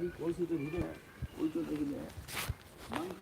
어디서 이래 어디서 되겠네 망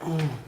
Oh.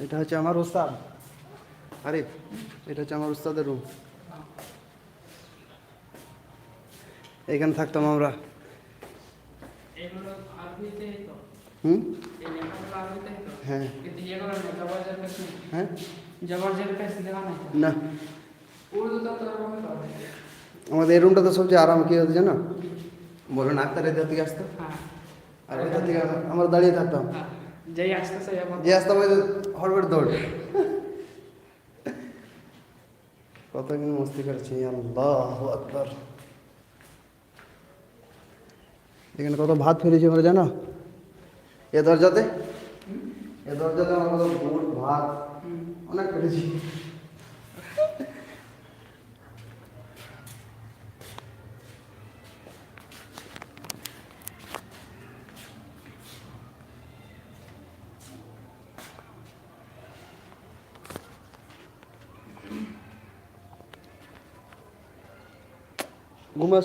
এটা হচ্ছে আমার ওস্তাদ। আরে এটা হচ্ছে আমার ওস্তাদের রুম এখানে থাকতাম আমরা। হুম? হ্যাঁ। কাছে হ্যাঁ? না। আমাদের এই রুমটা তো সবচেয়ে আরাম কি হতো জানো? বলুন আক্তার এদের থেকে আসতো? হ্যাঁ। আর এদের থেকে আমরা দাঁড়িয়ে থাকতাম। হ্যাঁ। যেই আসতেছে যে আসতে ওই হরবের দৌড়। কত কিন্তু মস্তি করছি আল্লাহ আকবর। এখানে কত ভাত ফেলেছি আমরা জানো? এ দরজাতে? এ দরজাতে আমরা কত বুট ভাত অনেক ফেলেছি। घुमा